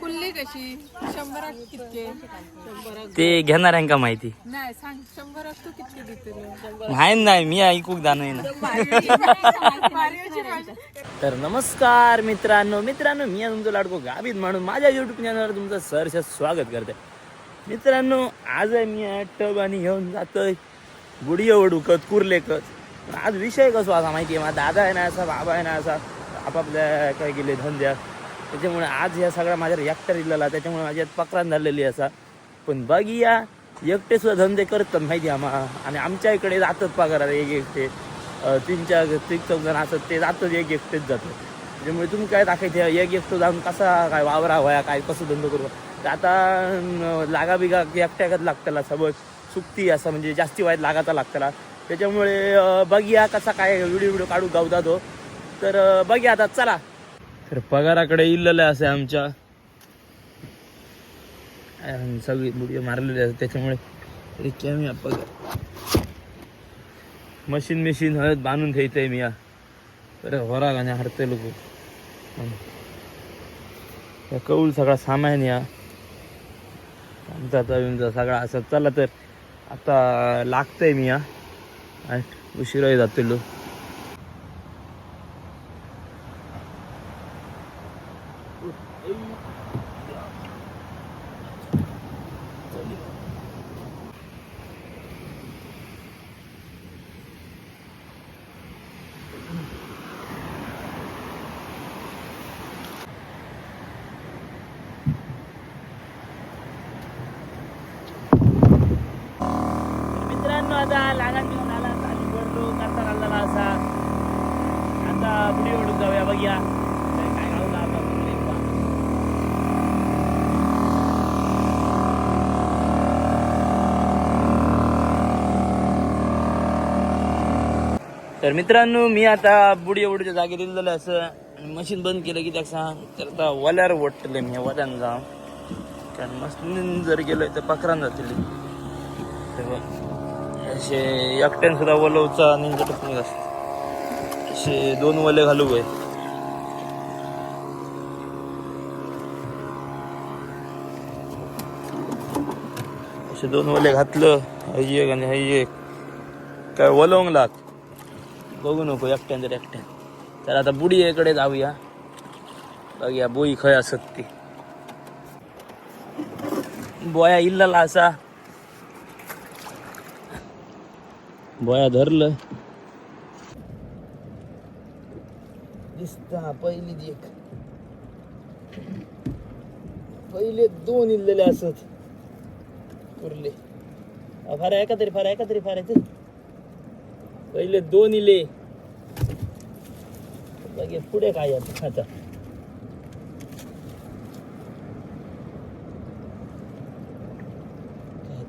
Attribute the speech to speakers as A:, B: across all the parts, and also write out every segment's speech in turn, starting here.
A: कुल्ली कशी? शंभराक कितके?
B: ते घेणाऱ्यांका माहिती?
A: नाही सांग शंभराक तू कितके
B: नाही नाही मी ऐकूक जाणं ना. तर नमस्कार मित्रांनो मित्रांनो मी तुमचं लाडको गावीत म्हणून माझ्या युट्यूब चॅनलवर तुमचं सहर्ष स्वागत करते. मित्रांनो आज मी टब आणि घेऊन जातोय बुडी वडूकत कुर्लेकत. आज विषय कसो असा माहिती आहे माझा दादा आहे ना असा बाबा आहे ना असा आपापल्या काय गेले धंद्यात. त्याच्यामुळे आज ह्या सगळा माझ्या एकट्या दिलेला त्याच्यामुळे माझ्यात आज पकरान झालेली असा. पण बघिया एकटे सुद्धा धंदे करतात माहिती आहे आम्हा. आणि आमच्या इकडे जातात पगारात एक एकटे. तीन चार तीन चौक जण असतात ते जातात एक एकटेच जातात. त्याच्यामुळे तुम्ही काय दाखायचं एक एकटं जाऊन कसा काय वावरा व्हाया काय कसं धंदो करू? तर आता लागा बिगा एकट्याकच लागताला सबक सुकती असं म्हणजे जास्ती वाईट लागाचा लागताला त्याच्यामुळे बघिया बघूया कसा काय व्हिडिओ व्हिडिओ काढू गावदा तो तर बघिया बघूया आता चला. तर पगाराकडे इल्लेलं असे आमच्या. सगळी बुडी मारलेली असतात त्याच्यामुळे रिकामी आहे पगार. मशीन मशीन हळद बांधून ठेवतंय मी या बरं होरा आणि हरते लोक कौल सगळा सामान या आमचा बिमचा सगळा असं. चला तर आता लागतंय मी या उशिरा उशिराही जातो लोक. मित्रांनो आता लहान घेऊन आला खाली पडलो करता खाल्ला असा आता पुढे ओढून जाऊया बघूया काय तर मित्रांनो मी आता बुडी एवढीच्या जागी दिलेलं असं मशीन बंद केलं की त्या सांग तर आता वल्यार वटले मी वल्यान जाऊन कारण मशीन जर गेलोय तर पकरान जातील. बघ. असे एकट्यान सुद्धा वलवचा आणि टपणी असत असे दोन वले घालू गय असे दोन वले घातलं हई एक आणि हई एक. काय वलवंग लाग बघू नको एकट्यान तर एकट्यान. तर आता बुडी जाऊया. बघूया बोई खय असत ती बोया इल्लाला असा. बोया धरलं. दिसता पहिली एक. पहिले दोन इल्लेले असत. उरले फार एका तरी फार एका तरी ते पहिले दोन इले. लगे पुढे काय आता? खाता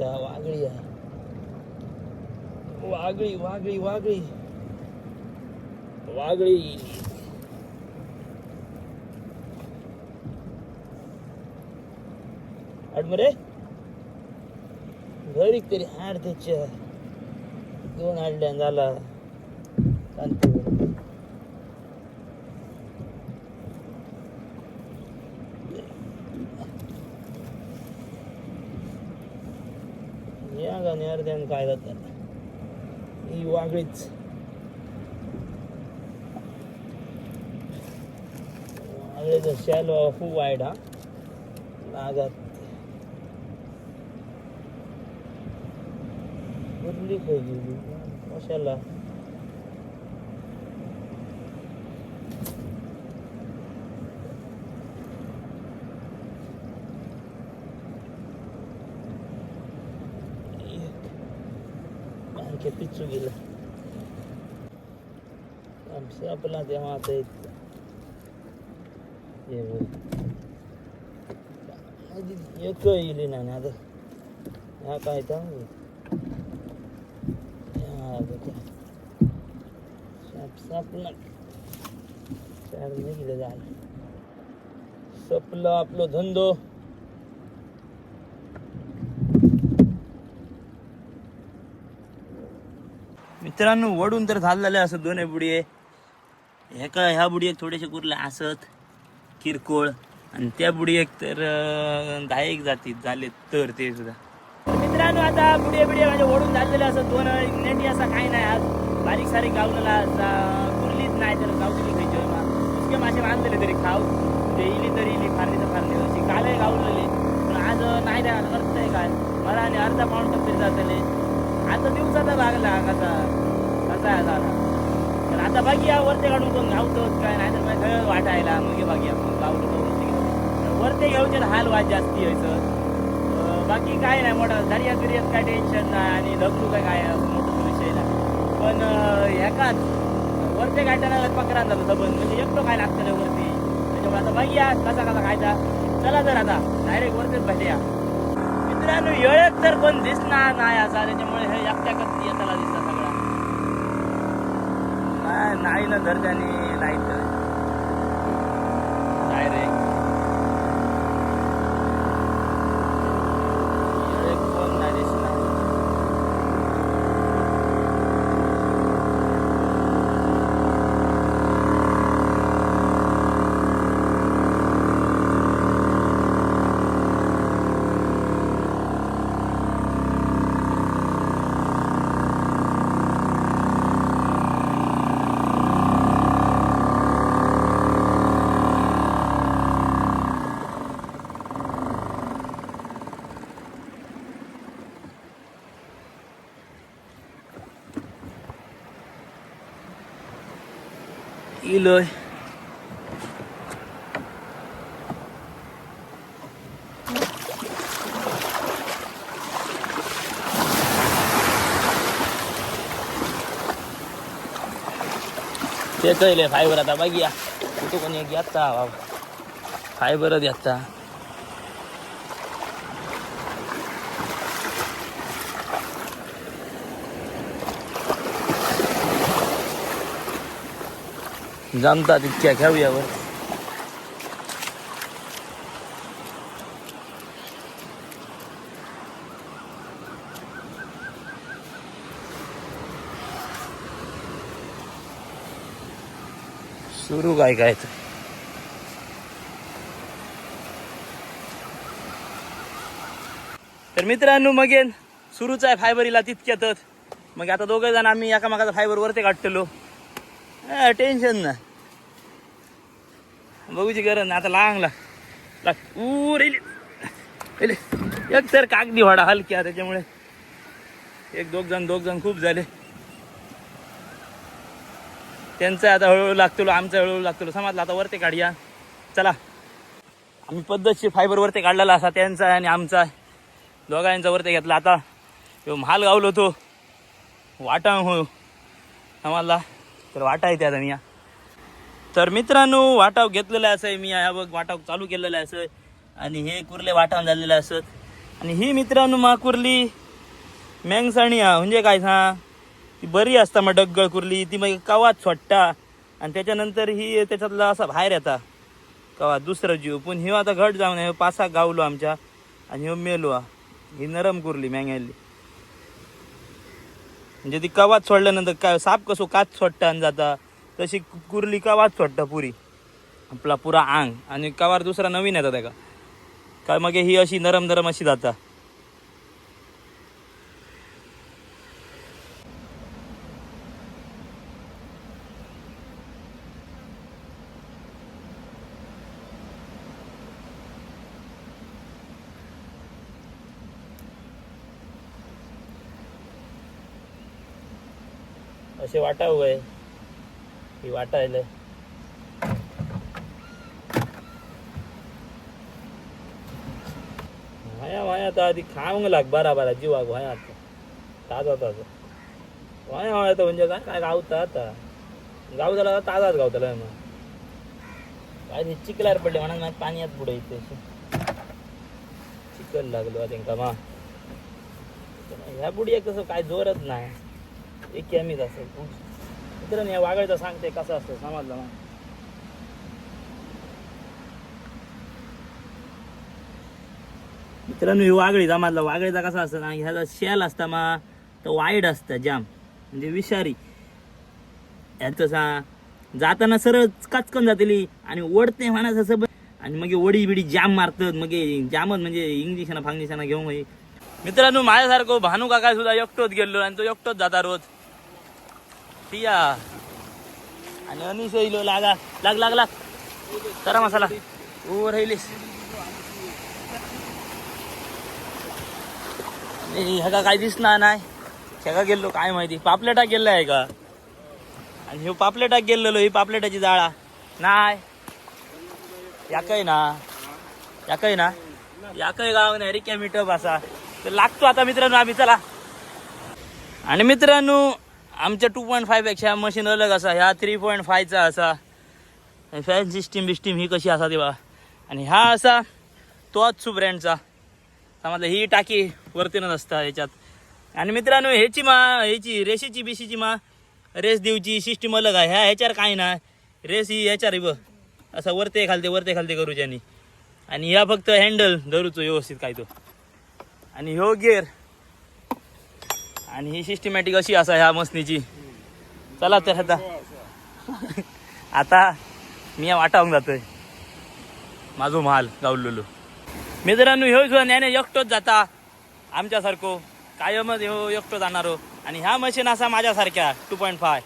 B: वागळी आहे. वागळी वागळी वागळी. वागळी. अडमरे घरी तरी हाड त्याच्या दोन हाडल्या झाला. शांतीवर. या गाणी अर्ध्यान काय जातात. ही वागळीच. वागळीचा शॅल खूप वाईट हा. लागत कुठली खाय गेली कशाला बारक्या पिचू गेला आमचं आपला तेव्हा आता येत हे बघ. आधी एक येईल ना चार सपलं आपलं धंदो. मित्रांनो वडून तर झालेले असं दोन बुडी ह्या का ह्या बुडी थोडेसे कुरले असत किरकोळ. आणि त्या बुडी एक तर दहा एक जाती झाले तर ते सुद्धा. मित्रांनो आता बुडिया बिडिया म्हणजे ओढून झालेले असं दोन नेटी असा काही नाही आज. बारीक सारीक गावलेला कुरलीच नाही तर गावलेली खायची उसके मासे बांधलेले तरी खाऊ. ते इली तरी इली फारली तर फारली अशी कालही गावलेली. पण आज नाही द्या आहे काय मला आणि अर्धा पाऊंड तरी जातले. आता दिवसाचा लागला कसा कसा आहे झाला तर आता बघूया वरते काढून कोण गावतोच काय नाही तर माझ्या सगळं वाटायला मग बाकी आपण गावलो तर वरती तर वरते घेऊचे हाल वाज जास्ती व्हायचं अं, बाकी काय नाही मोठं दर्यात बिर्यात काय टेन्शन नाही आणि लग्न काय काय मोठं विषय नाही. पण ह्याकाच वरते गाठ्याला पकरा झालं सबंध म्हणजे एकटो काय लागतं वरती? त्याच्यामुळे आता बघूया कसा कसा खायचा? चला तर आता डायरेक्ट वरतीच भेटूया. मित्रांनो येळेत तर कोण दिसणार नाही असा त्याच्यामुळे हे एकट्याकच येताला दिसता सगळा नाही- ना धरत्याने लाइट डायरेक्ट कोण नाही दिसणार इलोय ते कळले फायबर आता बघूया तू कोणी एक येता बाबा फायबरच येता जमतात इतक्या घेऊयावर सुरू काय काय तर. मित्रांनो मग सुरूच आहे फायबरीला तितक्यातच. मग आता दोघं जण आम्ही एकामेकाचा फायबर वरती काढतलो. टेन्शन ना. बघूची गरज नाही आता लागला लाग. ऊ रेली एक तर कागदी वाडा हलक्या त्याच्यामुळे. एक दोघ जण दोघ जण खूप झाले. त्यांचं आता हळूहळू लागतो आमचं हळूहळू लागतो समजलं आता वरती काढूया. चला. आम्ही पद्धतशीर फायबर वरती काढलेला असा त्यांचा आहे आणि आमचा. दोघांचा वरती घेतला आता. ह्यो महाल गावलो तो. वाटा हो आम्हाला तर वाटा येते आता मी या तर मित्रांनो वाटाव घेतलेला असं मी या बघ वाटाव चालू केलेला असं. आणि हे कुर्ले वाटाव झालेले असत आणि ही मित्रांनो मा कुर्ली मेंगसाणी हा म्हणजे काय सांग ती बरी असता मग डग्गळ कुर्ली. ती मग कवाच सोडटा आणि त्याच्यानंतर ही त्याच्यातला असा बाहेर येता. कवा दुसरं जीव. पण ह्यो आता घट जाऊन ह्यो पासा गावलो आमच्या. आणि ह्यो मेलो हा ही नरम कुर्ली मेंगायली म्हणजे ती कवाच सोडल्यानंतर काय साप कसो काच सोडटा आणि जाता. तशी कुर्ली कवाच सोडटा पुरी. आपला पुरा आंग. आणि कवार दुसरा नवीन येता त्याका काय मग ही अशी नरम नरम अशी जाता. असे वाटावं आहे ही वाटायला वाया वाया तर आधी खावंग लाग बरा बरा जीवाग वाया आता ताजा ताजा. वाया वाया तर म्हणजे काय काय गावता आता? गावताला ताजाच गावताला मग. काय ते चिखलार पडले म्हणा माझ्या पाण्यात पुढे येते चिखल लागलो तेंका मा. ह्या बुडीया कसं काय जोरच नाही. एक कमीच असेल मित्रांनो या वागळचं सांगते कसं असतं समजलं ना मित्रांनो ही वागळी जमातला वागळीचा कसा असतं ना ह्याचा शेल असता मा तर वाईट असतं जाम. म्हणजे विषारी. ह्याचं सा जाताना सरळ काचकन जातली आणि ओढते म्हणायचं सब आणि मग वडी बिडी जाम मारतात मग जामच म्हणजे इंग्लिशाना फांग्लिशाना घेऊन मग मित्रांनो माझ्यासारखं भानू काका सुद्धा एकटोच गेलो आणि तो एकटोच जाता रोज. पिया आणि अनिश येईल लागा लाग लाग लाग करा मसाला. ओ राहिलीस. आणि ह्याका काय दिसणार नाही. ह्याका गेलो काय माहिती. पापलेटा गेला आहे का? आणि ह्यो पापलेटाक गेलेलो ही पापलेटाची जाळा. नाही. याकय ना. याकय ना. याकय गाव नाही रिक्या मिटप असा. तर लागतो आता मित्रांनो आम्ही चला. आणि मित्रांनो आमच्या टू पॉईंट फायपेक्षा मशीन अलग असा ह्या थ्री पॉईंट फायचा असा. फॅन सिस्टीम बिस्टीम ही कशी असा तेव्हा आणि हा असा तोच सु ब्रँडचा समजलं ही टाकी वरतीनच असता ह्याच्यात. आणि मित्रांनो ह्याची मा ह्याची रेशीची बिशीची मा रेस देऊची सिस्टीम अलग आहे. ह्या ह्याच्यावर काय ना रेस ही ह्याच्यावर ब बघ. असं वरते खालते वरते खालते करूच्यानी आणि. ह्या फक्त हँडल धरूचो व्यवस्थित काय तो. आणि ह्यो गिअर आणि ही सिस्टमॅटिक अशी असा ह्या मसनीची चला तर आता. आता मी या वाटावून जातोय. माझो महाल गावलेलो. मित्रांनो ह्यो सुद्धा ज्ञाने एकटोच जाता आमच्यासारखो कायमच ह्यो एकटो जाणारो. आणि ह्या मशीन असा माझ्यासारख्या टू पॉईंट फाय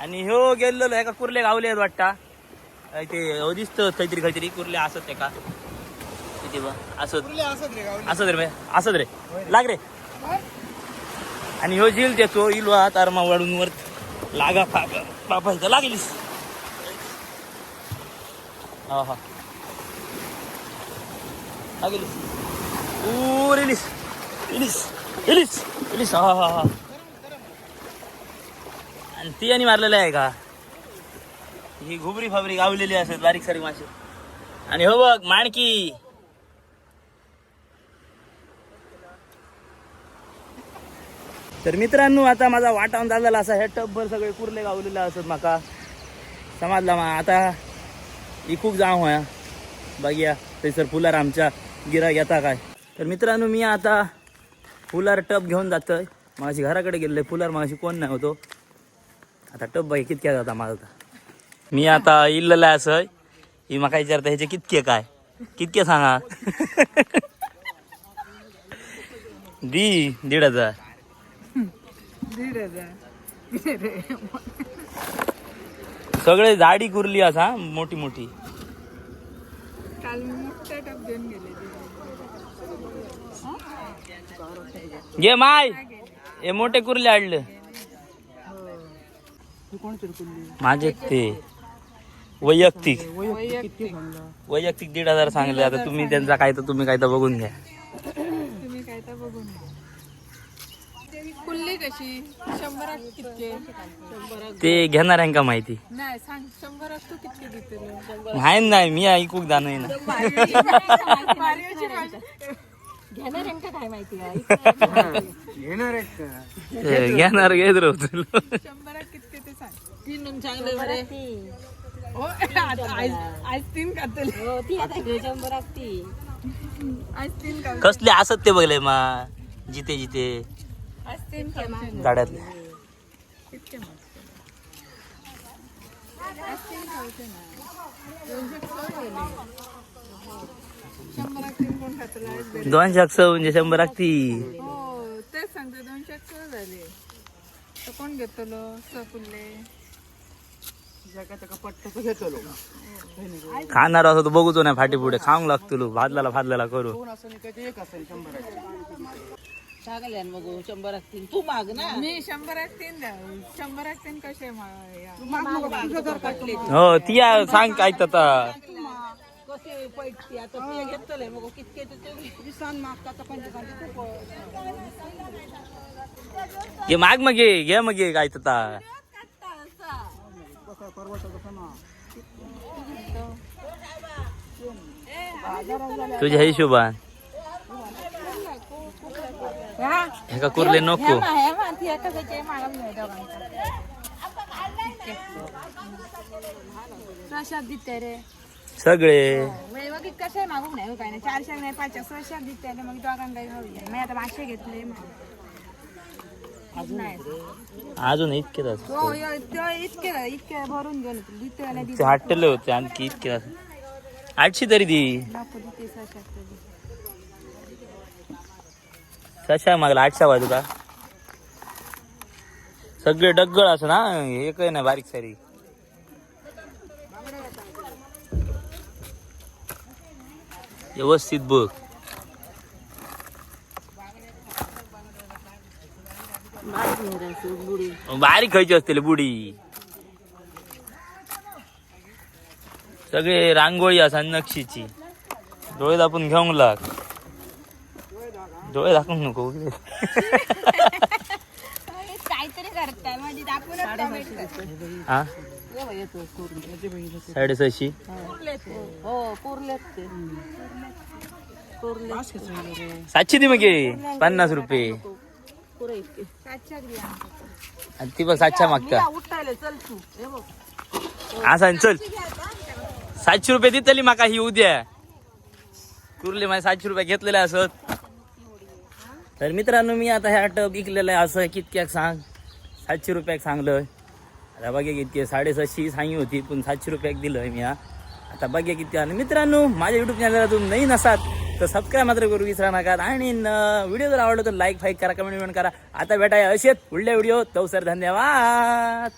B: आणि ह्यो गेलेलो ह्याका कुर्ले गावले आहेत वाटता. ते हो दिसतं काहीतरी काहीतरी. कुर्ले असत ते का? किती बा? असत. असत रे असत रे लाग रे. आणि ह्यो झील त्याचो इलवा तारमा वाढून वर. लागा फागा बाबा इथं लागलीस. हा हा. लागलीस. ऊ रिलीस. रिलीस. रिलीस. रिलीस. हा हा हा. आणि ती आणि मारलेलं आहे का? ही घुबरी फाबरी गावलेली असेल बारीक सारीक मासे. आणि हो बघ माणकी. तर मित्रांनो आता माझा वाटावून झालेला असा हे टबभर सगळे कुर्ले गावलेले असत माका. समजला मा आता इकूक जाऊ होया. बघया थंयसर फुलार आमच्या गिरा घेता काय. तर मित्रांनो मी आता फुलार टब घेऊन जातोय. माझी घराकडे गेले फुलार माझी कोण नाही होतो. आता टब बाई कितक्या जाता माझा मी आता इल्लेलं आहे ही म्हाका विचारता ह्याचे कितके काय? कितके सांगा? दी दीड हजार.
A: दीड हजार
B: सगळे झाडी कुरली असा मोठी मोठी.
A: काल टप गेले.
B: घे माय. हे मोठे कुर्ले आणलं. माझे ते वैयक्तिक.
A: वैयक्तिक
B: वैयक्तिक दीड हजार सांगले आता तुम्ही त्यांचा काय तर तुम्ही काय तर बघून घ्या.
A: कुल्ली कशी? शंभराक कितके?
B: ते घेणाऱ्यांका माहिती?
A: नाही सांग तू कितके
B: नाही नाही मी ऐकूक जाणं ना.
A: भाषा
C: घेणाऱ्यांका काय माहिती आहे?
B: ते घेणार घेत राहू तुला.
A: शंभराक कितके ते सांग.
C: तीन चांगले बरे.
A: हो आज आज आज तीन खातले
C: हो ती आता घे शंभरात ती.
A: आज तीन खाऊ
B: कसले असत ते बघले मा जिते जिते. गाड्यातले.
A: दोनशे
B: अक्ष म्हणजे शंभर ती
A: हो तेच सांगते दोनशे सौ झाले. तर कोण घेतलो? सकुल्ले.
B: खाणार असं तो बघूचो नाही फाटी पुढे खाऊन लागतो भाजलेला भाजलेला करू.
C: सांगल्यान मग शंभरात तीन तू माग ना.
A: मी तीन द्या शंभराक तीन कसे या.
B: हो ती सांग काय आता.
C: कसे आता ते मग कितके पंचकांचे
B: माग मग घे मग काय आता. तुझ्या हिशोबान. हे का कुर्ले नको?
C: प्रसाद दिते रे.
B: सगळे.
A: कसे मागून नाही हो काय नाही. चारशे नाही पाचशे. सहाशे दिसते मग दोघांना मी आता पाचशे घेतले. नाही.
B: अजून इतकेच असत
A: हो इतके इतके भरून
B: ते हटले होते आणखी इतके आठशे तरी दी
A: नको देते सहाशे तरी
B: कशा मागला आठशे बाजू का सगळे डग्गळ असं ना? हे काही नाही बारीक सारी व्यवस्थित बघ.
C: बारीक
B: बारीक खायची असतील बुडी. सगळे रांगोळी असा नक्षीची. डोळे दापून घेऊन लाग. डोळे दाखवून नको
A: काहीतरी करताय म्हणजे.
B: हा? साडेसहाशे?
C: हो
B: सातशे दे मग. पन्नास रुपये. ती बघ सातशे मागता.
C: हे
B: असा चल. सातशे रुपये दितली माका ही उद्या. कुर्ले माझे सातशे रुपये घेतलेले असत. तर मित्रांनो मी आता ह्या टब विकलेलं आहे. असं कितक्याक सांग? सातशे रुपयाक सांगलं आता बघा किती साडेसातशे सांगी होती पण सातशे रुपयाक दिलं आहे मी हा. आता बघा किती आणि मित्रांनो माझ्या युट्यूब चॅनलला तुम्ही नाही नसात तर सबस्क्राईब मात्र करू विसरा नका. आणि व्हिडिओ जर आवडला तर लाईक फाईक करा कमेंट करा. आता भेटाय असेच पुढल्या व्हिडिओ तो सर धन्यवाद.